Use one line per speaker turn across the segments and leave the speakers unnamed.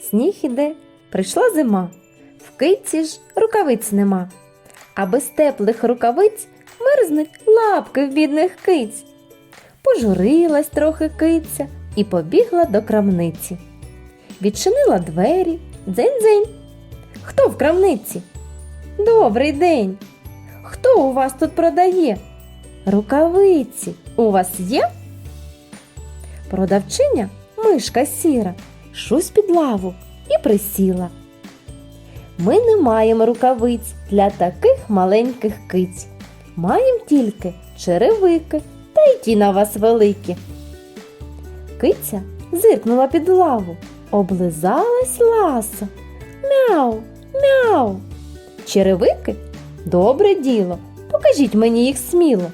Сніг іде, прийшла зима, в киці ж рукавиць нема, а без теплих рукавиць мерзнуть лапки в бідних киць. Пожурилась трохи киця і побігла до крамниці. Відчинила двері, дзень-дзень. Хто в крамниці? Добрий день. Хто у вас тут продає? Рукавиці у вас є? Продавчиня мишка сіра, шусь під лаву і присіла. Ми не маємо рукавиць для таких маленьких киць. Маємо тільки черевики, та й ті на вас великі. Киця зиркнула під лаву, облизалась ласо. Мяу, мяу. Черевики? Добре діло. Покажіть мені їх сміло.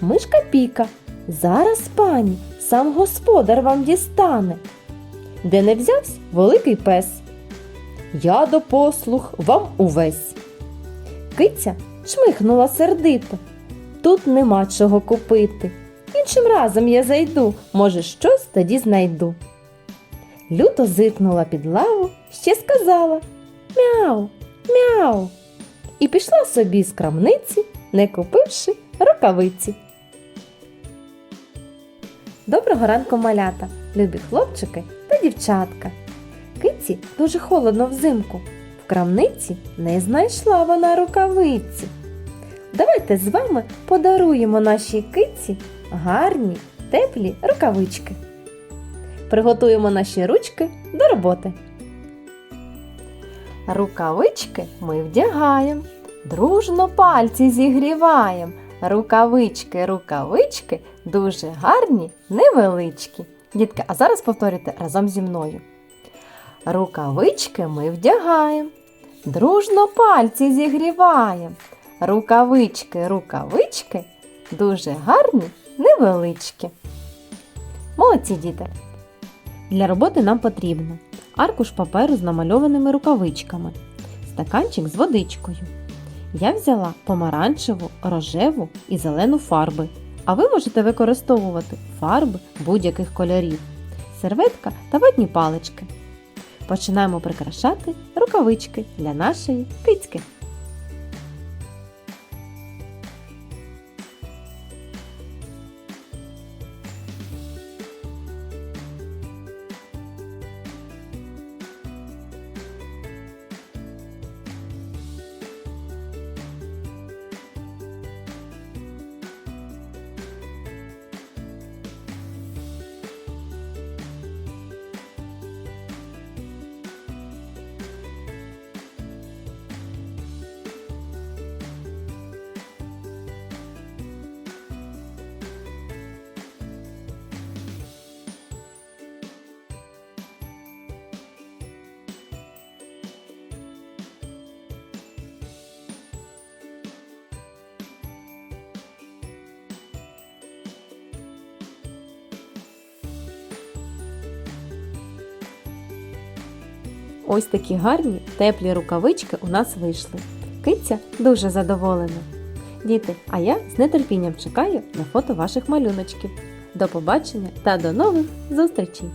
Мишка піка. Зараз, пані, сам господар вам дістане. Де не взявсь великий пес. Я до послуг вам увесь. Киця чмихнула сердито. Тут нема чого купити. Іншим разом я зайду, може, щось тоді знайду. Люто зиркнула під лаву, ще сказала Мяу, мяу. І пішла собі з крамниці, не купивши рукавиці. Доброго ранку, малята, любі хлопчики дівчатка. Киці дуже холодно взимку. В крамниці не знайшла вона рукавиці. Давайте з вами подаруємо нашій киці гарні, теплі рукавички. Приготуємо наші ручки до роботи. Рукавички ми вдягаємо, дружно пальці зігріваємо. Рукавички, рукавички дуже гарні, невеличкі. Дітки, а зараз повторюйте разом зі мною. Рукавички ми вдягаємо, дружно пальці зігріваємо. Рукавички, рукавички дуже гарні, невеличкі. Молодці діти! Для роботи нам потрібно аркуш паперу з намальованими рукавичками, стаканчик з водичкою. Я взяла помаранчеву, рожеву і зелену фарби. А ви можете використовувати фарби будь-яких кольорів, серветка та ватні палички. Починаємо прикрашати рукавички для нашої кицьки. Ось такі гарні теплі рукавички у нас вийшли. Киця дуже задоволена. Діти, а я з нетерпінням чекаю на фото ваших малюночків. До побачення та до нових зустрічей!